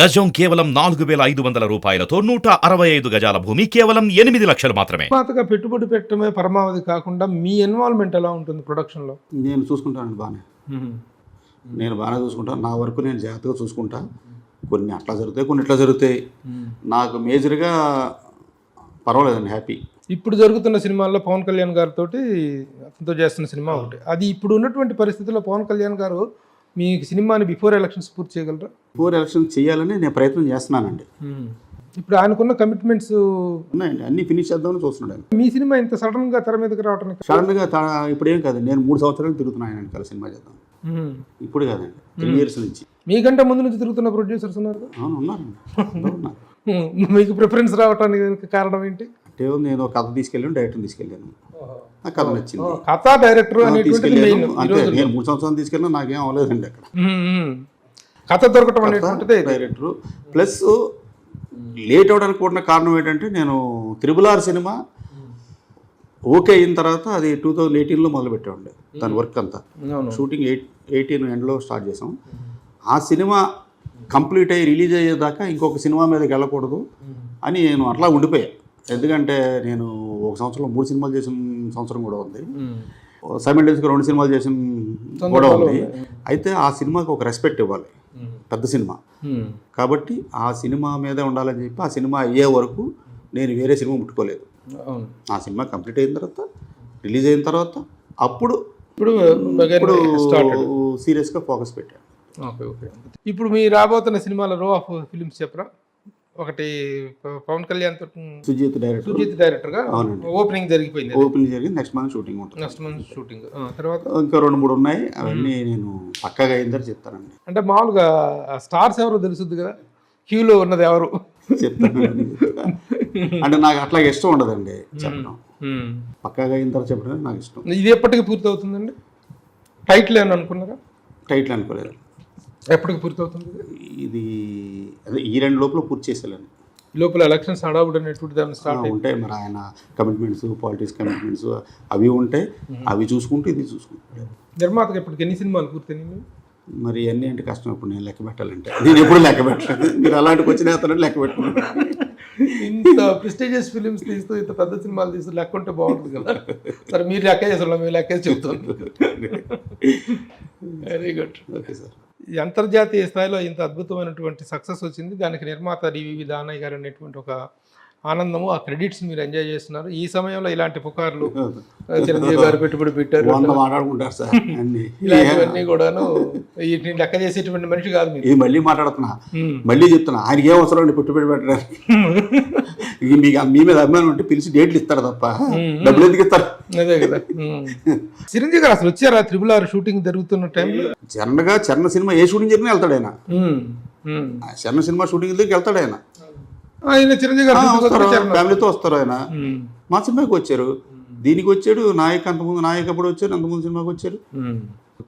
గజం కేవలం నాలుగు వేల ఐదు వందల రూపాయలతో నూట అరవై ఐదు గజాల భూమి కేవలం ఎనిమిది లక్షలు మాత్రమే. నిర్మాతగా పెట్టుబడి పెట్టడమే పరమావధి కాకుండా మీ ఇన్వాల్వ్మెంట్ ఎలా ఉంటుంది ప్రొడక్షన్లో నేను చూసుకుంటానండి బాగానే. నేను బాగానే చూసుకుంటాను నా వరకు నేను జాగ్రత్తగా చూసుకుంటా. కొన్ని అట్లా జరుగుతాయి కొన్ని ఇట్లా జరుగుతాయి. నాకు మేజర్గా పర్వాలేదండి హ్యాపీ. ఇప్పుడు జరుగుతున్న సినిమాల్లో పవన్ కళ్యాణ్ గారితో అతనితో చేస్తున్న సినిమా ఒకటి. అది ఇప్పుడు ఉన్నటువంటి పరిస్థితుల్లో పవన్ కళ్యాణ్ గారు మీ సినిమాని బిఫోర్ ఎలక్షన్స్ పూర్తి చేయగలరా? ఫోర్ ఎలక్షన్ చేయాలని నేను ప్రయత్నం చేస్తున్నానండి. ఇప్పుడు ఆయనకున్న కమిట్మెంట్స్ ఉన్నాయండి. అన్నీ ఫినిష్ చేద్దామని చూస్తున్నాడు ఆయన. మీ సినిమా ఇంత సడన్గా తెర మీదకి రావడానికి సడన్గా తా- ఇప్పుడేం కాదు నేను మూడు సంవత్సరాలు తిరుగుతున్నాను ఆయన వెనకాల సినిమా చేద్దాం. మ్మ్. ఇప్పుడు కాదండి. త్రీ ఇయర్స్ నుంచి. మీకంటే ముందు నుంచి తిరుగుతున్న ప్రొడ్యూసర్స్ ఉన్నారు కదా? అవును ఉన్నారండి అందరూ ఉన్నారు. మ్మ్. మీకు ప్రిఫరెన్స్ రావడానికి కారణం ఏంటి? అంటే నేను ఒక కథ తీసుకెళ్ళాను డైరెక్టర్ తీసుకెళ్ళాను. ఆ కథ నచ్చింది. కథ డైరెక్టర్ తీసుకెళ్ళాను. అంటే నేను మూడు సంవత్సరాలు తీసుకెళ్ళినా నాకేం అవ్వలేదండి అక్కడ. కథ దొరకటం అనేటువంటిది డైరెక్టర్. ప్లస్ లేట్ అవడానికి కూడా కారణం ఏంటంటే నేను త్రిబుల్ ఆర్ సినిమా ఓకే అయిన తర్వాత అది టూ థౌజండ్ ఎయిటీన్లో మొదలు పెట్టామండి దాని వర్క్ అంతా. షూటింగ్ ఎయిట్ ఎయిటీన్ ఎండ్లో స్టార్ట్ చేసాం ఆ సినిమా కంప్లీట్ అయ్యి రిలీజ్ అయ్యేదాకా ఇంకొక సినిమా మీదకి వెళ్ళకూడదు అని నేను అట్లా ఉండిపోయా. ఎందుకంటే నేను ఒక సంవత్సరంలో మూడు సినిమాలు చేసిన సంవత్సరం కూడా ఉంది. సైమిల్టేనియస్గా రెండు సినిమాలు చేసిన కూడా ఉంది. అయితే ఆ సినిమాకి ఒక రెస్పెక్ట్ ఇవ్వాలి. పెద్ద సినిమా. కాబట్టి ఆ సినిమా మీదే ఉండాలని చెప్పి ఆ సినిమా అయ్యే వరకు నేను వేరే సినిమా ముట్టుకోలేదు. అవును. ఆ సినిమా కంప్లీట్ అయిన తర్వాత రిలీజ్ అయిన తర్వాత అప్పుడు ఇప్పుడు ఇప్పుడు సీరియస్గా ఫోకస్ పెట్టాను ఓకే ఓకే. ఇప్పుడు మీ రాబోతున్న సినిమాల రో ఆఫ్ ఫిలిమ్స్ చెప్పరా? ఒకటి పవన్ కళ్యాణ్ తోటి సుజిత్ డైరెక్టర్. సుజిత్ డైరెక్టర్గా. ఓపెనింగ్ జరిగిపోయింది ఓపెనింగ్ జరిగింది నెక్స్ట్ మంత్ షూటింగ్ ఉంటుంది. Next month shooting. తర్వాత? ఇంకా రెండు మూడు ఉన్నాయి అవన్నీ నేను పక్కాగా అయిందని చెప్తానండి. అంటే మామూలుగా స్టార్స్ ఎవరో తెలుసుద్ది కదా క్యూలో ఉన్నది ఎవరు? చెప్తాను అంటే నాకు అట్లా ఇష్టం ఉండదండి చెప్పడం. పక్కాగా అయిన తర్వాత చెప్పడం నాకు ఇష్టం. ఇది ఎప్పటికి పూర్తి అవుతుందండి టైటిల్ ఏమని అనుకున్నారా? టైటిల్ అనుకోలేదు. ఎప్పటికి పూర్తి అవుతుంది ఇది అదే ఈ రెండు లోపల పూర్తి చేసేయాలని ఈ లోపల ఎలక్షన్స్ హడావుడు అనేటువంటి దాన్ని స్టార్ట్ ఉంటాయి. మరి ఆయన కమిట్మెంట్స్ పాలిటిక్స్ కమిట్మెంట్స్ అవి ఉంటాయి. అవి చూసుకుంటూ ఇది చూసుకుంటాడు నిర్మాతకి ఇప్పటికి ఎన్ని సినిమాలు పూర్తయినాయి మరి? అన్నీ అంటే కష్టం. ఇప్పుడు నేను లెక్క పెట్టాలంటే. నేను ఎప్పుడు లెక్క పెట్టలేదు. మీరు అలాంటికి వచ్చిన అతను లెక్క పెట్టుకున్నాను. ఇంత ప్రెస్టీజియస్ ఫిలిమ్స్ తీస్తూ ఇంత పెద్ద సినిమాలు తీస్తూ లెక్క ఉంటే బాగుంటుంది కదా. సరే మీరు లెక్క చేసిన మేము లెక్క చెబుతాం వెరీ గుడ్ ఓకే సార్. అంతర్జాతీయ స్థాయిలో ఇంత అద్భుతమైనటువంటి సక్సెస్ వచ్చింది. దానికి నిర్మాత డివి దానయ్య గారు అనేటువంటి ఒక ఆనందము ఆ క్రెడిట్స్ మీరు ఎంజాయ్ చేస్తున్నారు. ఈ సమయంలో ఇలాంటి పుకార్లు చిరంజీవి గారు పెట్టుబడి పెట్టారు. మాట్లాడుకుంటారు సార్ ఇలాంటివన్నీ కూడాను వీటిని లెక్క చేసేటువంటి మనిషి కాదు మీరు. ఇది మళ్ళీ మాట్లాడుతున్నా. మళ్ళీ చెప్తున్నా. ఆయనకి ఏం అవసరం అండి పెట్టుబడి పెట్టడానికి? మీకు మీ మీద అభిమానం ఉంటే పిలిచి డేట్లు ఇస్తారు తప్ప. డబ్బులు ఎందుకు ఇస్తారు? అదే కదా. చిరంజీవి గారు అసలు వచ్చారా? త్రిబుల్ ఆర్ షూటింగ్ జరుగుతున్న టైంలో? చరణగా చరణ సినిమా ఏ షూటింగ్ జరిగినా వెళ్తాడు ఆయన. చరణ సినిమా షూటింగ్ దగ్గరికి వెళ్తాడు ఆయన. ఆయన చిరంజీవి గారు. ఫ్యామిలీతో వస్తారు ఆయన. మా సినిమాకి వచ్చారు. దీనికి వచ్చాడు నాయక్ అంతకుముందు నాయక్ అప్పుడు వచ్చారు అంతకుముందు సినిమాకి వచ్చారు.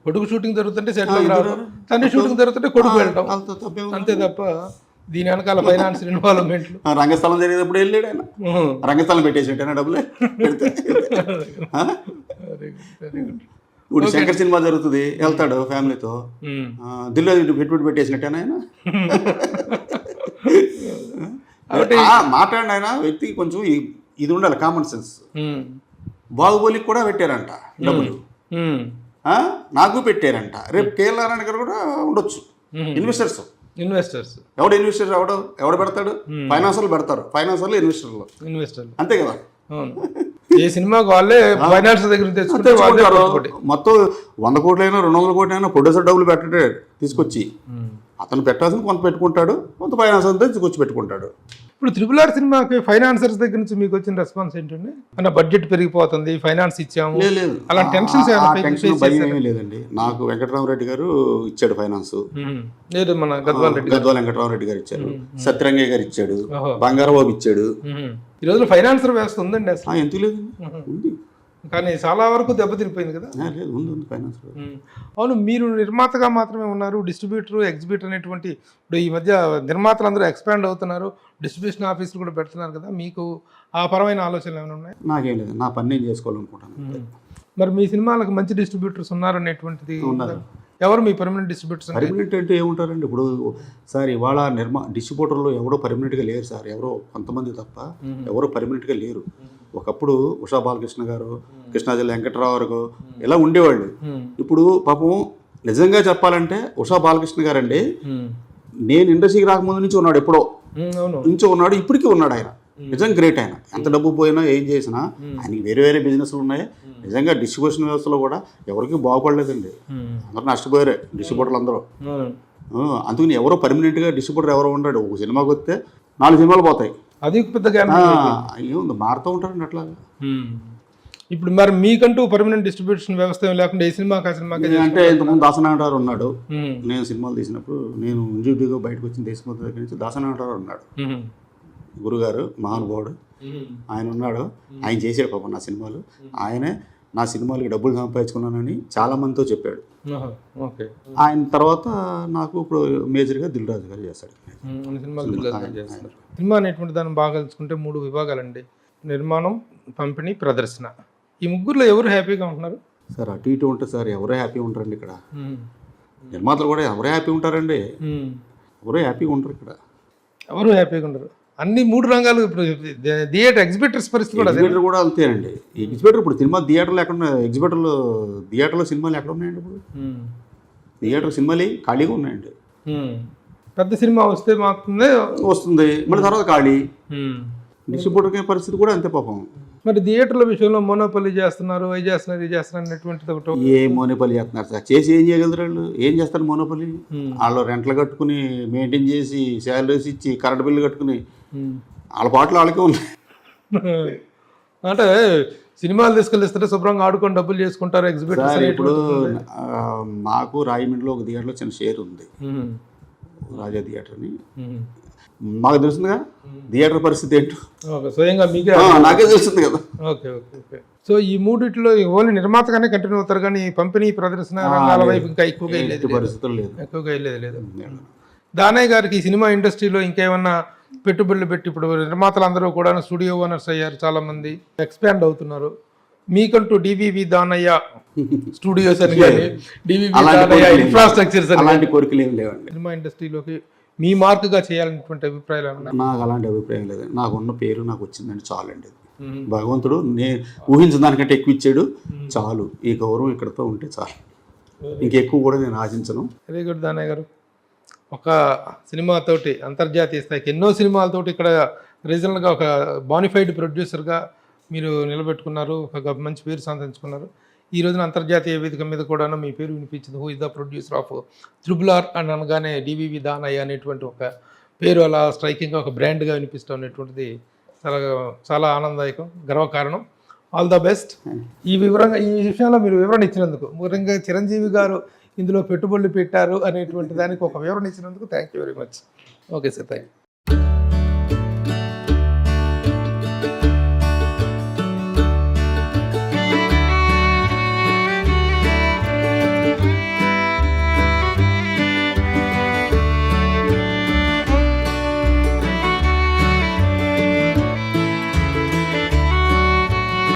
కొడుకు షూటింగ్ జరుగుతుంటే సెటిల్ తండ్రి షూటింగ్ జరుగుతుంటే కొడుకు వెళ్ళటం. వాళ్ళతో తప్పే ఉంది. అంతే తప్ప దీని వెనకాల ఫైనాన్స్ ఇన్వాల్వ్మెంట్లు ఆ, రంగస్థలం జరిగేటప్పుడు వెళ్ళాడు ఆయన. రంగస్థలం పెట్టేసేటైనా డబ్బులే. ఇప్పుడు శంకర్ సినిమా జరుగుతుంది వెళ్తాడు ఫ్యామిలీతో. దిల్లో పెట్టుబడి పెట్టేసినట్టేనా ఆయన? ఆ, మాట్లాడిన ఆయన వ్యక్తి కొంచెం ఇది ఉండాలి కామన్ సెన్స్ బాహుబలికి కూడా పెట్టారంట డబ్బులు. నాకు పెట్టారంట. రేపు కేఎల్ నారాయణ గారు కూడా ఉండొచ్చు. ఇన్వెస్టర్స్ ఇన్వెస్టర్స్ ఎవడు ఇన్వెస్టర్ ఎవడు ఎవడు పెడతాడు? ఫైనాన్సర్లు పెడతారు. ఫైనాన్సర్లు ఇన్వెస్టర్లు ఇన్వెస్టర్లు అంతే కదా? ఏ సినిమాకి వాళ్ళే ఫైనాన్స్ దగ్గర తెచ్చుకుంటే. మొత్తం వంద కోట్లైనా రెండు వందల కోట్లైనా ప్రొడ్యూసర్ డబ్బులు పెట్టడే తీసుకొచ్చి. అతను పెట్టాల్సిన కొంత పెట్టుకుంటాడు కొంత ఫైనాన్స్ అంతా తీసుకొచ్చి పెట్టుకుంటాడు. ఇప్పుడు త్రిపుల్ ఆర్ సినిమాకి ఫైనాన్సర్స్ దగ్గర నుంచి మీకు వచ్చిన రెస్పాన్స్ ఏంటండి? అన్న బడ్జెట్ పెరిగిపోతుంది ఫైనాన్స్ ఇచ్చాము. అలా టెన్షన్స్ లేదండి. నాకు వెంకటరామరెడ్డి గారు ఇచ్చాడు ఫైనాన్స్. లేదు మన గద్వాల్ రెడ్డి గద్వాల వెంకటరామరెడ్డి గారు ఇచ్చారు. సత్యరంగయ్య గారు ఇచ్చాడు. బంగారబాబు ఇచ్చాడు. ఈ రోజుల్లో ఫైనాన్సర్ వ్యవస్థ ఉందండి అసలు. ఎందుకు లేదు ఉంది. కానీ చాలా వరకు దెబ్బతిరిపోయింది కదా? లేదు ఉంది ఉంది ఫైనాన్స్. అవును మీరు నిర్మాతగా మాత్రమే ఉన్నారు డిస్ట్రిబ్యూటర్ ఎగ్జిబ్యూటర్ అనేటువంటి ఇప్పుడు ఈ మధ్య నిర్మాతలు అందరూ ఎక్స్పాండ్ అవుతున్నారు డిస్ట్రిబ్యూషన్ ఆఫీసులు కూడా పెడుతున్నారు కదా మీకు ఆ పరమైన ఆలోచనలు ఏమైనా ఉన్నాయి? నాకేం లేదు నా పని నేను చేసుకోవాలనుకుంటాను మరి మీ సినిమాలకు మంచి డిస్ట్రిబ్యూటర్స్ ఉన్నారనేటువంటిది ఉన్నారు. ఎవరు మీ పర్మనెంట్ డిస్ట్రిబ్యూటర్స్ పర్మనెంట్ అంటే ఏముంటారండి? ఇప్పుడు సార్ ఇవాళ నిర్మా డిస్ట్రిబ్యూటర్లో ఎవరో పర్మనెంట్గా లేరు సార్ ఎవరో కొంతమంది తప్ప ఎవరో పర్మనెంట్గా లేరు. ఒకప్పుడు ఉషా బాలకృష్ణ గారు కృష్ణాజలి వెంకట్రావు గారు ఇలా ఉండేవాళ్ళు. ఇప్పుడు పాపం నిజంగా చెప్పాలంటే ఉషా బాలకృష్ణ గారండి నేను ఇండస్ట్రీకి రాకముందు నుంచి ఉన్నాడు ఎప్పుడో. నుంచి ఉన్నాడు ఇప్పటికీ ఉన్నాడు ఆయన. నిజంగా గ్రేట్ ఆయన. ఎంత డబ్బు పోయినా ఏం చేసినా ఆయనకి వేరే వేరే బిజినెస్లు ఉన్నాయి. నిజంగా డిస్ట్రిబ్యూషన్ వ్యవస్థలో కూడా ఎవరికి బాగుపడలేదండి. అందరూ నష్టపోయారు డిస్ట్రిబ్యూటర్లు అందరూ. అందుకని ఎవరో పర్మనెంట్గా డిస్ట్రిబ్యూటర్ ఎవరో ఉన్నాడు ఒక సినిమాకి వస్తే నాలుగు సినిమాలు పోతాయి. అది పెద్ద జ్ఞానం ఏముంది మారుతూ ఉంటారండి అట్లా ఇప్పుడు మరి మీకంటూ పర్మనెంట్ డిస్ట్రిబ్యూషన్ వ్యవస్థ లేకుండా ఏ సినిమాకి ఆ సినిమాకి అంటే ఇంతకుముందు దాసనాటారు ఉన్నాడు. నేను సినిమాలు తీసినప్పుడు నేను ఇండివిడ్యూగా బయటకు వచ్చిన దేశమంతా దగ్గర నుంచి దాసనాటారు ఉన్నాడు. గురుగారు మహానుభావుడు. ఆయన ఉన్నాడు. ఆయన చేసాడు పాపం నా సినిమాలు. ఆయనే నా సినిమాలకి డబ్బులు సంపాదించుకున్నానని చాలా మందితో చెప్పాడు ఆయన తర్వాత నాకు ఇప్పుడు మేజర్గా దిల్ రాజు గారు చేస్తున్నారు సినిమా అనేటువంటి దాన్ని బాగా తెలుసుకుంటే మూడు విభాగాలండి. నిర్మాణం పంపిణీ ప్రదర్శన. ఈ ముగ్గురులో ఎవరు హ్యాపీగా ఉంటున్నారు? సార్ అటు ఇటు ఉంటే సార్ ఎవరే హ్యాపీ ఉంటారండి ఇక్కడ. నిర్మాతలు కూడా ఎవరే హ్యాపీ ఉంటారండి. ఎవరే హ్యాపీగా ఉంటారు ఇక్కడ. ఎవరు హ్యాపీగా ఉండరు? అన్ని మూడు రంగాలు ఇప్పుడు థియేటర్ ఎగ్జిబిటర్స్ పరిస్థితి కూడా ఎగ్జిబిటర్ కూడా అంతేనండి. ఎగ్జిబిటర్ ఇప్పుడు సినిమా థియేటర్లు ఎక్కడ ఉన్నాయి ఎగ్జిబిటర్లు థియేటర్లో సినిమాలు ఎక్కడ ఉన్నాయండి ఇప్పుడు. థియేటర్ సినిమాలు ఖాళీగా ఉన్నాయండి. పెద్ద సినిమా వస్తే మాత్రమే వస్తుంది. మళ్ళీ తర్వాత ఖాళీ. డిస్ట్రిబ్యూటర్ పరిస్థితి కూడా అంతే పాపం. మరి థియేటర్ల విషయంలో మోనోపల్లి చేస్తున్నారు అవి చేస్తున్నారు ఇది చేస్తున్నారు అనేటువంటిది ఒకటి ఏ మోనోపల్లి చేస్తున్నారు? సార్ చేసి ఏం చేయగలరు వాళ్ళు? ఏం చేస్తారు మోనోపల్లి వాళ్ళు రెంట్లు కట్టుకుని మెయింటైన్ చేసి శాలరీస్ ఇచ్చి కరెంట్ బిల్లు కట్టుకుని. వాళ్ళ పాటలు వాళ్ళకే ఉన్నాయి. అంటే సినిమాలు తీసుకెళ్ళిస్తే శుభ్రంగా ఆడుకొని డబ్బులు చేసుకుంటారు ఎగ్జిబిటర్స్ సార్ ఇప్పుడు మాకు రాయమండ్రిలో ఒక థియేటర్లో చిన్న షేర్ ఉంది. రాజా థియేటర్ అని. మాకు తెలుస్తుందిగా? థియేటర్ పరిస్థితి ఏంటో? స్వయంగా మీకే నాకే తెలుస్తుంది కదా. Okay okay okay. సో ఈ మూడిట్లో ఓన్లీ నిర్మాతగానే కంటిన్యూ అవుతారు కానీ పంపిణీ ప్రదర్శన రంగాల వైపు ఇంకా ఎక్కువగా. పరిస్థితులు లేదు. ఎక్కువగా వెళ్ళేది లేదు. దానయ్య గారికి ఈ సినిమా ఇండస్ట్రీలో ఇంకేమన్నా పెట్టుబడులు పెట్టి ఇప్పుడు నిర్మాతలు అందరూ కూడా స్టూడియో ఓనర్స్ అయ్యారు చాలా మంది ఎక్స్పాండ్ అవుతున్నారు. మీకంటూ డివివి దానయ్య స్టూడియోస్ అని కానీ డివివి దానయ్య ఇన్ఫ్రాస్ట్రక్చర్స్ అలాంటి కోరికలు ఏం లేవండి. సినిమా ఇండస్ట్రీలోకి మీ మార్కుగా చేయాలనేటువంటి అభిప్రాయాలు నాకు అలాంటి అభిప్రాయం లేదు. నాకు ఉన్న పేరు నాకు వచ్చిందండి చాలండి భగవంతుడు నేను ఊహించిన దానికంటే ఎక్కువ ఇచ్చాడు. చాలు. ఈ గౌరవం ఇక్కడతో ఉంటే చాలు. ఇంకెక్కువ కూడా నేను ఆశించను. వెరీ గుడ్ దానయ్య గారు. ఒక సినిమాతోటి అంతర్జాతీయ స్థాయికి ఎన్నో సినిమాలతోటి ఇక్కడ రీజనల్గా ఒక బానిఫైడ్ ప్రొడ్యూసర్గా మీరు నిలబెట్టుకున్నారు ఒక మంచి పేరు సంతరించుకున్నారు ఈ రోజున అంతర్జాతీయ వేదిక మీద కూడా మీ పేరు వినిపించింది who is the producer of triple R అని అనగానే డివివి దానయ్య అనేటువంటి ఒక పేరు అలా స్ట్రైకింగ్గా ఒక బ్రాండ్గా వినిపిస్తాం అనేటువంటిది చాలా చాలా ఆనందదాయకం గర్వకారణం. ఆల్ ద బెస్ట్ ఈ వివరంగా ఈ విషయంలో మీరు వివరణ ఇచ్చినందుకు ముఖ్యంగా చిరంజీవి గారు ఇందులో పెట్టుబడులు పెట్టారు అనేటువంటి దానికి ఒక వివరణ ఇచ్చినందుకు thank you very much okay sir thank you